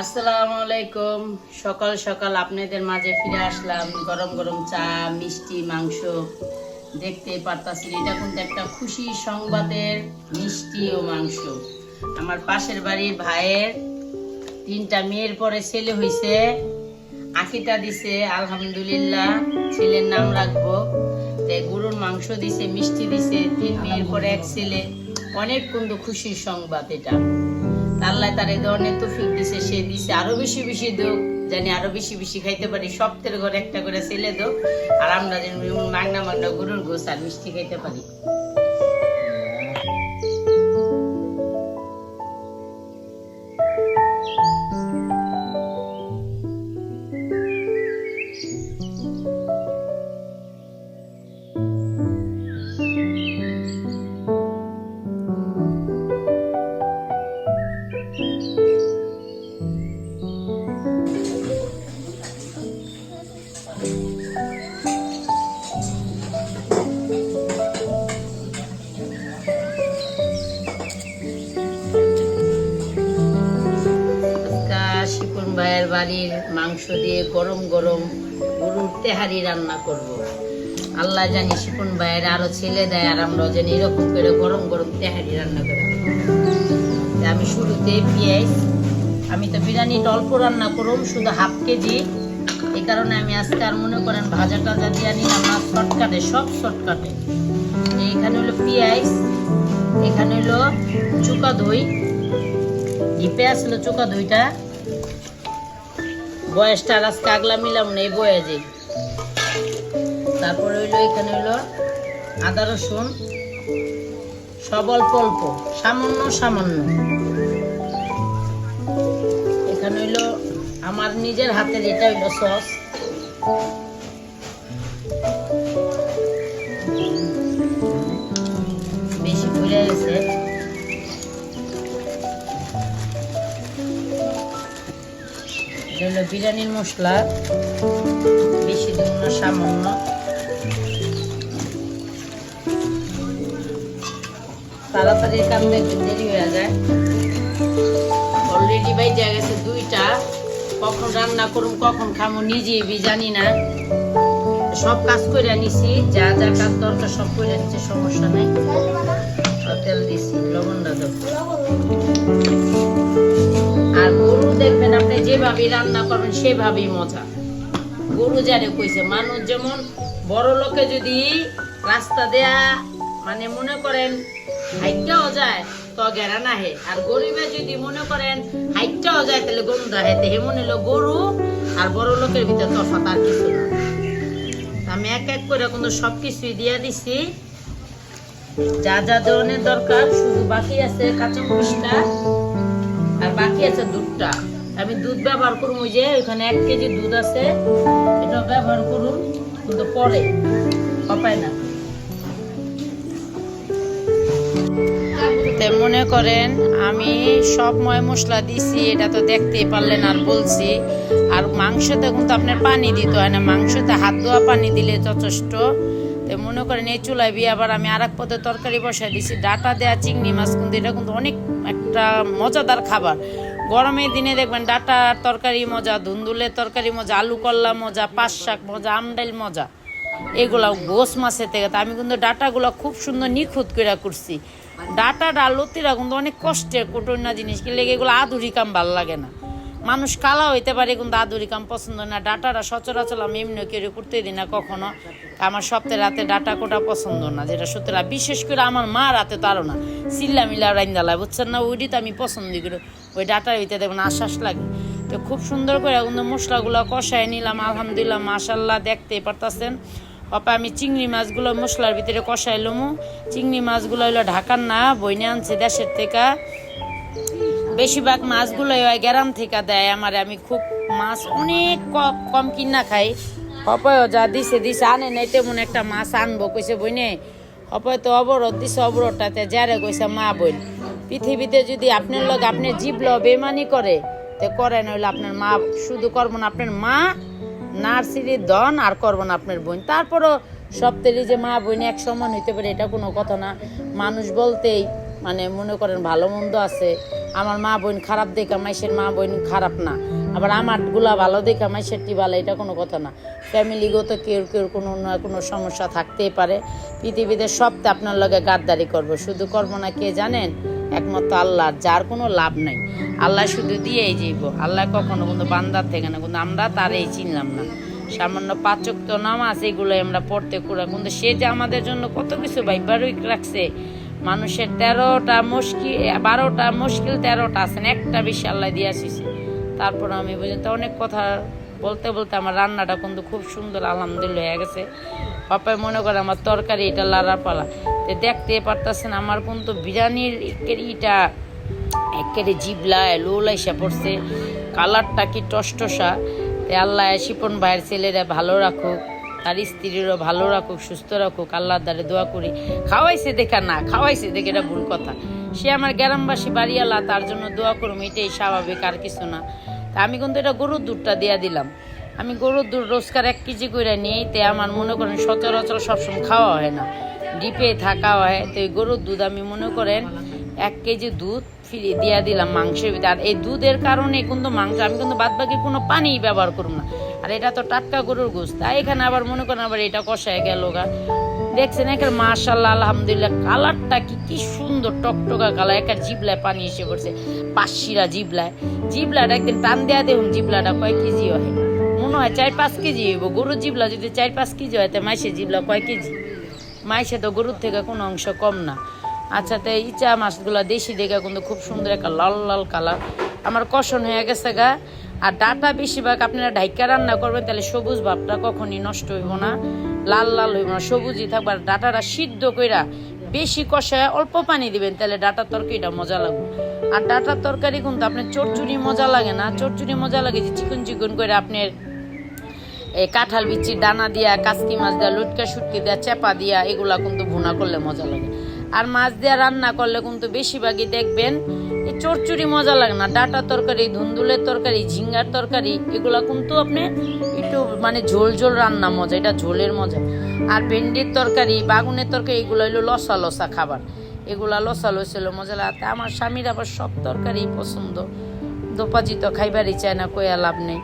আসসালামু আলাইকুম। সকাল সকাল আপনাদের মাঝে ফিরে আসলাম। গরম গরম চা, মিষ্টি, মাংস দেখতে পারতাছি এটা কিন্তু একটা খুশি সংবাদের মিষ্টি ও মাংস। আমার পাশের বাড়ির ভাইয়ের তিনটা মেয়ের পরে ছেলে হইছে। আকিটা দিছে, আলহামদুলিল্লাহ, ছেলের নাম রাখব। তাই গরুর মাংস দিছে, মিষ্টি দিছে, তিন মেয়ের পরে এক ছেলে। অনেক কিন্তু খুশির সংবাদ এটা। আল্লাহ তার এই ধরনের তফিক দিছে, সে দিছে। আরও বেশি বেশি দোক জানি আরও বেশি বেশি খাইতে পারি। সপ্তাহের ঘরে একটা করে ছেলে দোক আর আমরা যেন মাগনা মাগনা গরুর গোস আর মিষ্টি খাইতে পারি। মাংস দিয়ে গরম গরম গরুর তেহারি রান্না করব। আল্লাহ জানি শিপুন ভাইয়ের আরও ছেলে দেয় আর আমরা জানি এরকম করে গরম গরম তেহারি রান্না করে। আমি শুরুতে পেঁয়াজ, আমি তো বিরিয়ানিটা অল্প রান্না করুম, শুধু হাফ কেজি। এই কারণে আমি আজকে আর মনে করেন ভাজা টাজা দিয়ে নিলাম না শর্টকাটে, সব শর্টকাটে। এখানে হলো পেঁয়াজ, এখানে হলো চুকা দই। ডিপে আসলো চোকা দুইটা। বয়সটা আজ আগলা মিলাম না এই বয়েজে তারপরে হইল এখানে হইল আদা রসুন, সব অল্প অল্প, সামান্য সামান্য। এখানে হইল আমার নিজের হাতের এটা হইল সস। বিরিয়ানির মশলা, বেশি দিব না সামান্য। তাড়াতাড়ি কাম দেখতে দেরি হয়ে যায়। অলরেডি বাইজা গেছে দুইটা। কখন রান্না করুম, কখন খামো নিজে বি জানি না। সব কাজ করে নিছি, যা যা কাজ দরকার সব করে নিচ্ছে সমস্যা নেই। তেল দিছি লবণ দাদা দেখবেন আপনি যেভাবে রান্না করবেন, সেভাবেই মজা। গরু জানে কইছে, মানুষ যেমন বড় লোকে যদি রাস্তা দেয়া মানে মনে করেন হাইটটাও যায়, তো গেরা না হে আর গরিবে যদি মনে করেন হাইটটাও যায়, তাহলে দা হেতে হে মনে হলো গরু আর বড় লোকের ভিতরে তফাৎ আর কিছু না। আমি এক এক করে কিন্তু সব কিছুই দিয়ে দিছি। যা যা ধরনের দরকার, শুধু বাকি আছে কাঁচা মরিচটা আর বাকি আছে দুধটা। আমি দুধ ব্যবহার করুন ওই যে, ওইখানে এক কেজি দুধ আছে এটা ব্যবহার করুন কিন্তু পরে পাপায় না। মনে করেন, আমি সব ময় মশলা দিছি, এটা তো দেখতেই পারলেন আর বলছি। আর মাংসতে কিন্তু আপনার পানি দিতে হয় না, মাংসতে হাত ধোয়া পানি দিলে যথেষ্ট। তো মনে করেন এই চুলায় বিয়ে আবার আমি আর এক পদে তরকারি বসাই দিছি। ডাটা দেয়া চিংড়ি মাছ কিন্তু এটা কিন্তু অনেক একটা মজাদার খাবার। গরমের দিনে দেখবেন ডাটা তরকারি মজা, ধুন্দুলের তরকারি মজা, আলু কল্লা মজা পাঁচ শাক মজা আমডাইল মজা। এগুলা গোস মাছের থেকে। আমি কিন্তু ডাটাগুলো খুব সুন্দর নিখুঁত করে করছি। ডাটাটা লতিরা কিন্তু অনেক কষ্টের, কঠিন না জিনিস। কিন্তু এগুলো আধুরি কাম ভালো লাগে না। মানুষ কালা হইতে পারে, কিন্তু আধুরি কাম পছন্দ না। ডাটাটা সচরাচর আমি এমনি কেউ করতে দিই না কখনো। আমার সপ্তাহে রাতে ডাটা কোটা পছন্দ না, যেটা সত্যি বিশেষ করে আমার মা রাতে তারও না। চিল্লা মিল্লা রাইন্দালায়, বুঝছেন না? ওইটি তো আমি পছন্দ করি। ওই ডাটার হইতে দেখবেন আশ্বাস লাগে। তো খুব সুন্দর করে কিন্তু মশলাগুলো কষায় নিলাম, আলহামদুলিল্লাহ, মাশাল্লাহ দেখতে পারতাছেন। অপা, আমি চিংড়ি মাছগুলো মশলার ভিতরে কষাইলাম চিংড়ি মাছগুলো হইল ঢাকার না, বইনে আনছে দেশের থেকে। বেশিরভাগ মাছগুলো হয় গ্রাম থেকে দেয় আমার। আমি খুব মাছ অনেক কম কিনা খাই। হপয় যা দিছে দিছে, আনে নাই, তেমন একটা মাছ আনব, কইছে বইনে। হপয় তো অবরোধ দিছে অবরোধটাতে, যারে কইছে মা বইন। পৃথিবীতে যদি আপনার লোক আপনি জীবল বেমানি করে, তে করে নইলে আপনার মা শুধু করব না, আপনার মা নার্সারির দন আর করব না আপনার বোন। তারপরও সপ্তাহে যে মা বোন এক সমান হইতে পারে, এটা কোনো কথা না। মানুষ বলতেই মানে মনে করেন ভালো মন্দ আছে, আমার মা বোন খারাপ দেখা মাইসের মা বোন খারাপ না। আবার আমারগুলা ভালো দেখা মাইসের টি ভালো, এটা কোনো কথা না। ফ্যামিলিগত কেউ কেউ কোনো না কোনো সমস্যা থাকতেই পারে। পৃথিবীতে সবতে আপনার লগে গাদ্দারি করব। শুধু করব না কে জানেন? একমাত্র আল্লাহ, যার কোনো লাভ নাই। আল্লাহ শুধু দিয়েই যাইব আল্লাহ কখনো কিন্তু বান্দার থেকে না, কিন্তু আমরা তারই চিনলাম না। সামান্য পাচক তো নামাজ এগুলো আমরা পড়তে করে কিন্তু সে যে আমাদের জন্য কত কিছু বাইবারই রাখছে মানুষের তেরোটা মুশকিল বারোটা মুশকিল, তেরোটা আছেন একটা বেশি আল্লাহ দিয়ে আসিছে। তারপর আমি বুঝি তো অনেক কথা বলতে বলতে আমার রান্নাটা কিন্তু খুব সুন্দর, আলহামদুলিল্লাহ, হয়ে গেছে। পাপাই মনে করে, আমার তরকারি এটা লাড়া পালা তো দেখতে পারতেছেন, আমার কিন্তু বিরিয়ানির ইটা একেবারে জিবলায় লোলাইসা পড়ছে। কালারটা কি টসটসা। তে আল্লাহ শিপন ভাইয়ের ছেলেরা ভালো রাখুক। তার স্ত্রীরও ভালো রাখুক, সুস্থ রাখুক, আল্লাহর দ্বারে দোয়া করি। খাওয়াইছে দেখা না, খাওয়াইছে দেখে এটা ভুল কথা। সে আমার গ্রামবাসী বাড়িওয়ালা, তার জন্য দোয়া করুম, এটাই স্বাভাবিক, আর কিছু না। তা আমি কিন্তু এটা গরুর দুধটা দিয়া দিলাম। আমি গরুর দুধ রোজকার এক কেজি করে নিই তে আমার মনে করেন সচরাচর সবসময় খাওয়া হয় না। ডিপে থাকা হয়, তো এই গরুর দুধ আমি মনে করেন এক কেজি দুধ ফিরে দিয়া দিলাম মাংসের ভিতরে। আর এই দুধের কারণে কিন্তু মাংস, আমি কিন্তু বাদ বাকি কোনো পানি ব্যবহার করব না। আর এটা তো টাটকা গরুর গোস তাই এখানে আবার মনে করেন আবার এটা কষায় গেল গা। দেখছেন একের মাশাল্লাহ আলহামদুলিল্লাহ, কালারটা কি কি সুন্দর টকটকা কালার। একের জিবলায় পানি এসে পড়ছে। পাশিরা জিবলায়। জিবলাটা একদিন টান দেয়া দেখুন জিবলাটা কয় কেজি হয়। মনে হয় চার পাঁচ কেজি হইব। গরুর জিবলা যদি চার পাঁচ কেজি হয়, তো মাইসের জিবলা কয় কেজি? মাইসে তো গরুর থেকে কোনো অংশ কম না। আচ্ছা তো ইচা মাছগুলো দেশি দেখে কিন্তু খুব সুন্দর একটা লাল লাল কালার। আমার কষণ হয়ে গেছে গা। আর ডাটা বেশিরভাগ আপনারা ঢাইকা রান্না করবেন, তাহলে সবুজ ভাবটা কখনই নষ্ট হইব না। লাল লাল হইব না, সবুজই থাকবে। আর ডাটাটা সিদ্ধ কইরা বেশি কষায় অল্প পানি দিবেন, তাহলে ডাটার তরকারিটা মজা লাগবে। আর ডাটার তরকারি কিন্তু আপনার চটচুরি মজা লাগে না। চটচুরি মজা লাগে যে চিকন চিকন করে আপনার এই কাঁঠাল বিচির ডানা দিয়া, কাসকি মাছ দিয়া, লুটকা, সুটকি দিয়া, চেপা দিয়া, এগুলা কিন্তু ভুনা করলে মজা লাগে। আর মাছ দিয়া রান্না করলে কিন্তু বেশিরভাগই দেখবেন এই চরচুরি মজা লাগে না। ডাটা তরকারি, ধুন্দুলের তরকারি, ঝিঙ্গার তরকারি, এগুলো কিন্তু আপনি একটু মানে ঝোল ঝোল রান্না মজা, এটা ঝোলের মজা। আর ভেন্ডির তরকারি, বাগুনের তরকারি, এগুলো হলো লসা লসা খাবার। এগুলা লসা লসেলো মজা লাগে। আমার স্বামীর আবার সব তরকারি পছন্দ। দোপাজি তো খাইবারই চায় না কয়া লাভ নেই।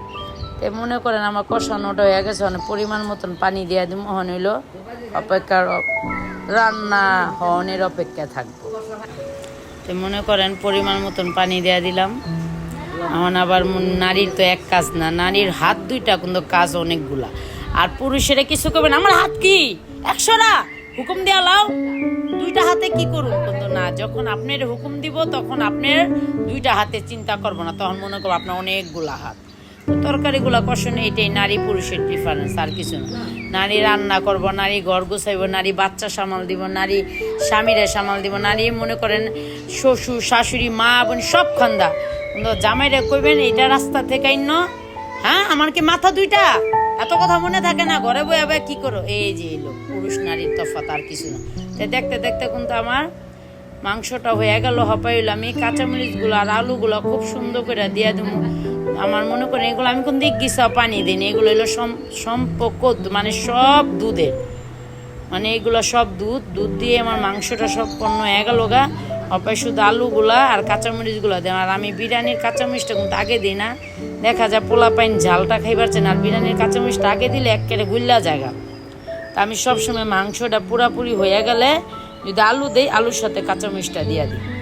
তে মনে করেন আমার কষানোটা হয়ে গেছে, অনেক পরিমাণ মতন পানি দিয়ে দিম। হন হইল অপেক্ষার রান্না হনের অপেক্ষা থাকব। তো মনে করেন পরিমাণ মতন পানি দেয়া দিলাম। এখন আবার নারীর তো এক কাজ না, নারীর হাত দুইটা কিন্তু কাজ অনেকগুলা। আর পুরুষেরা কিছু করবেন আমার হাত কি? একশোরা হুকুম দেওয়া লাও। দুইটা হাতে কি করুন? কিন্তু না, যখন আপনার হুকুম দিব, তখন আপনার দুইটা হাতে চিন্তা করব না। তখন মনে করব আপনার অনেকগুলা হাত। তরকারিগুলো কষণে এটাই নারী পুরুষের ডিফারেন্স আর কিছু না। নারী রান্না করব, নারী ঘর গুছাইব, নারী বাচ্চা সামাল দিব, নারী স্বামীরা সামাল দিব, নারী মনে করেন শ্বশুর, শাশুড়ি, মা, বোন সব খান্দা। জামাইরা কইবেন এটা রাস্তা থেকে আইন হ্যাঁ আমার কি মাথা দুইটা? এত কথা মনে থাকে না, ঘরে বয়ে বয়ে কি করো? এই যে এলো পুরুষ নারীর তফাত আর কিছু না। তো দেখতে দেখতে কিন্তু আমার মাংসটা হয়ে গেল হপাইল আমি কাঁচামরিচগুলো আর আলুগুলো খুব সুন্দর করে দিয়ে দেবো আমার মনে করেন এগুলো আমি কোন দিক গিসা পানি দিই এগুলো হলো সম- সম্পর্ক মানে সব দুধের। মানে এগুলো সব দুধ দুধ দিয়ে আমার মাংসটা সব পণ্য হয়ে গেল গা। অপায় শুধু আলুগুলা আর কাঁচামরিচগুলো দেয় আর আমি বিরিয়ানির কাঁচামরিচটা কিন্তু আগে দিই না। দেখা যায় পোলা পাইন ঝালটা খাইবার চাই না। আর বিরিয়ানির কাঁচামরিচটা আগে দিলে একেবারে গুল্লা জায়গা। তা আমি সবসময় মাংসটা পুরাপুরি হয়ে গেলে যদি আলু দেই, আলুর সাথে কাঁচামরিচটা দিয়ে দিই।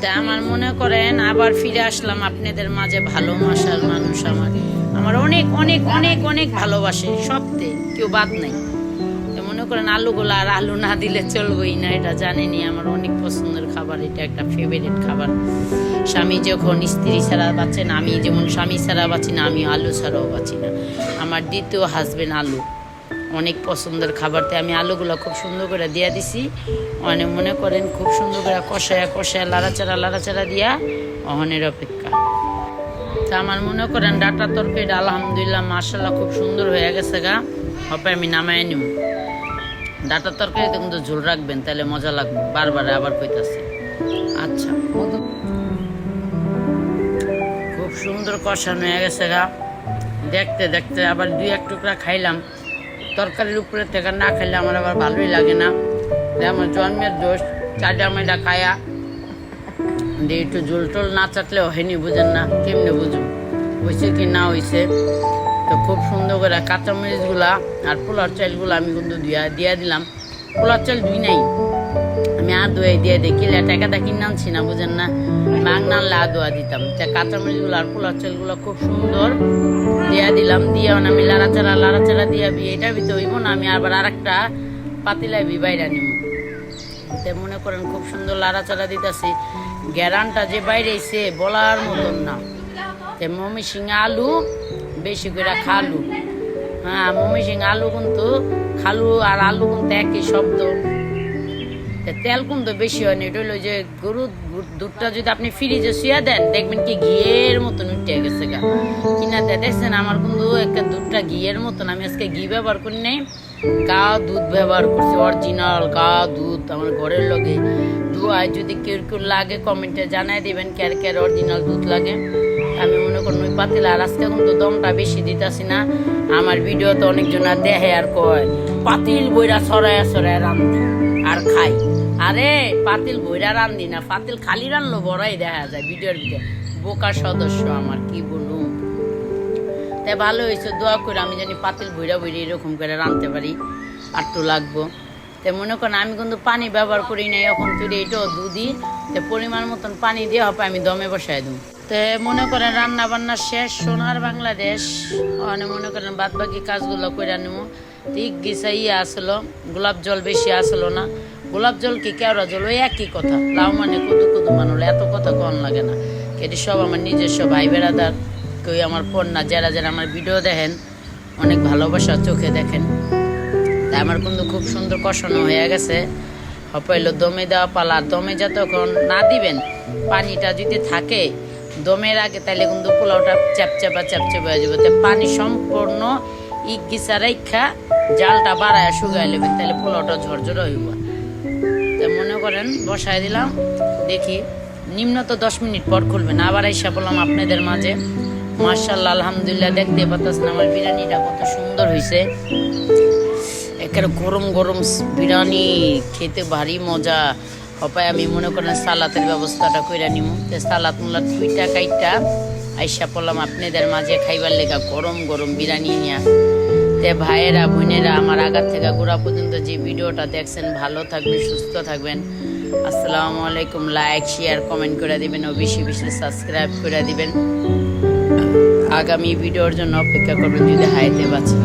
তা আমার মনে করেন আবার ফিরে আসলাম আপনাদের মাঝে ভালোবাসার মানুষ আমার আমার অনেক অনেক অনেক অনেক ভালোবাসে, সবতে কেউ বাদ নাই। মনে করেন আলুগুলো আর আলু না দিলে চলবেই না, এটা জানেনি আমার অনেক পছন্দের খাবার, এটা একটা ফেভারিট খাবার। স্বামী যখন স্ত্রী ছাড়া বাঁচে না, আমি যেমন স্বামী ছাড়া বাঁচি না আমি আলু ছাড়াও বাঁচি না। আমার দ্বিতীয় হাজবেন্ড আলু। অনেক পছন্দের খাবারতে আমি আলুগুলো খুব সুন্দর করে দিয়া দিছি। মানে মনে করেন খুব সুন্দর করে কষায়া কষায়া লাড়াচাড়া লাড়াচাড়া দিয়া অহনের অপেক্ষা। তা আমার মনে করেন ডাটা তরকারিটা আলহামদুলিল্লাহ মার্শাল্লাহ খুব সুন্দর হয়ে গেছে গা। হবে আমি নামায় নিব। ডাটা তরকারিতে কিন্তু ঝোল রাখবেন, তাহলে মজা লাগবে। বারবার আবার কইতাছে। আচ্ছা খুব সুন্দর কষানো হয়ে গেছে গা। দেখতে দেখতে আবার দুই এক টুকরা খাইলাম। তরকারির উপরে থেকে না খেলে আমার আবার ভালোই লাগে না। আমার জন্মের দোষ চাটা মেয়েটা খায়া। দিয়ে একটু জোল টোল না চাটলে হয়নি, বুঝেন না, কেমনি বুঝুন হয়েছে কি না হয়েছে তো খুব সুন্দর করে কাঁচামরিচগুলা আর পোলার চাইলগুলো আমি কিন্তু দিয়া দিয়া দিলাম। পোলার চাল ধুই নাই। আমি আদোয়া দিয়ে দিই কিলে টাকাটা কিনে আনছি না বুঝেন না। মাগ নানলে আদোয়া দিতাম। তা কাঁচামরিচগুলো আর পোলার চালগুলো খুব সুন্দর। দিয়া দিলাম, দিয়ে আমি লাড়াচাড়া লাড়াচাড়া দিয়া বি এটা ভিতরে হইব না, আমি আবার আর একটা পাতিলাই বি বাইরা নিব তে মনে করেন খুব সুন্দর লাড়াচাড়া দিতেছি। গ্যারানটা যে বাইরে এসে বলার মতন না। তে মমি সিং আলু বেশি করে খালু। হ্যাঁ মমি সিং আলু কিন্তু খালু আর আলু কিন্তু একই শব্দ। তেল কিন্তু বেশি হয় না, এটা যে গরু গু- দুধটা যদি আপনি ফ্রিজে শুয়ে দেন, দেখবেন কি ঘিয়ের মতন উঠে গেছে গা। কিনা দে দেখছেন আমার কিন্তু একটা দুধটা ঘিয়ের মতন, আমি আজকে ঘি ব্যবহার করি নাই, গা দুধ ব্যবহার করছি অরিজিনাল গা দুধ আমার ঘরের লগে। দুয়ায় যদি কেউ কেউ লাগে কমেন্টে জানাই দিবেন ক্যার ক্যার অরিজিনাল দুধ লাগে। আমি মনে করি ওই পাতিল আর আজকে কিন্তু দমটা বেশি দিতাছি না, আমার ভিডিও তো অনেকজন দেখে আর কয়, পাতিল বইরা সরায় সরায় রান্ধি। আর খাই। আরে, পাতিল বইরা রান্ধি না, পাতিল খালি রানলো, বড়াই দেখা যায় ভিডিওর ভিতরে। বোকার সদস্য আমার, কি বলুম তাই ভালো হয়েছে, দোয়া করে আমি জানি পাতিল বইরা বইরা এরকম করে রাঁধতে পারি, আর তো লাগবো। তাই মনে করেন, আমি কিন্তু পানি ব্যবহার করি নাই, এখন তুই এটাও দুধি তো পরিমাণ মতন পানি দিয়ে হবে আমি দমে বসাই দেবো। তো মনে করেন রান্না বান্না শেষ, সোনার বাংলাদেশ। মনে করেন বাদ বাকি কাজগুলো করে নেব। ঠিক গিসা ইয়ে আসলো, গোলাপ জল বেশি আসলো না। গোলাপ জল কি কেওড়া জল? ওই একই কথা। লাউ মানে কুদু কুদু মানুষ, এত কথা কন লাগে না। এটি সব আমার নিজস্ব ভাই বেড়াদার, কেউ আমার ফোন না যারা যারা আমার ভিডিও দেখেন, অনেক ভালোবাসা চোখে দেখেন। তাই আমার কিন্তু খুব সুন্দর কষানো হয়ে গেছে। হপাইলো দমে দেওয়া পালা দমে যতক্ষণ না দিবেন, পানিটা যদি থাকে, দমের আগে তাহলে কিন্তু পোলাওটা চ্যাপচ্যাপা চ্যাপচ্যাপা হয়ে যাবে। তো পানি সম্পূর্ণ ইক গিসা রেখা জালটা বাড়ায় শুকাই নেবেন তাহলে পোলাওটা ঝরঝর হইব। তো মনে করেন, বসায় দিলাম, দেখি, নিম্ন তো দশ মিনিট পর খুলবেন আবার এসে বললাম আপনাদের মাঝে মার্শাল্লাহ আলহামদুলিল্লাহ, দেখতে পাচ্ছেন আমার বিরিয়ানিটা কত সুন্দর হয়েছে একেবারে গরম গরম বিরিয়ানি, খেতে ভারী মজা। হপায় আমি মনে করেন সালাতের ব্যবস্থাটা করে নিব সালাত মুলা দুইটা কাইটা আইসা পড়লাম, আপনাদের মাঝে খাইবার লেগা গরম গরম বিরিয়ানি নিয়ে। তে ভাইয়েরা, বোনেরা, আমার আগার থেকে গোড়া পর্যন্ত যে ভিডিওটা দেখছেন, ভালো থাকবেন, সুস্থ থাকবেন। আসসালামু আলাইকুম। লাইক শেয়ার কমেন্ট করে দিবেন ও বেশি বেশি সাবস্ক্রাইব করে দিবেন। আগামী ভিডিওর জন্য অপেক্ষা করবেন, যদি হাইতে বাঁচে।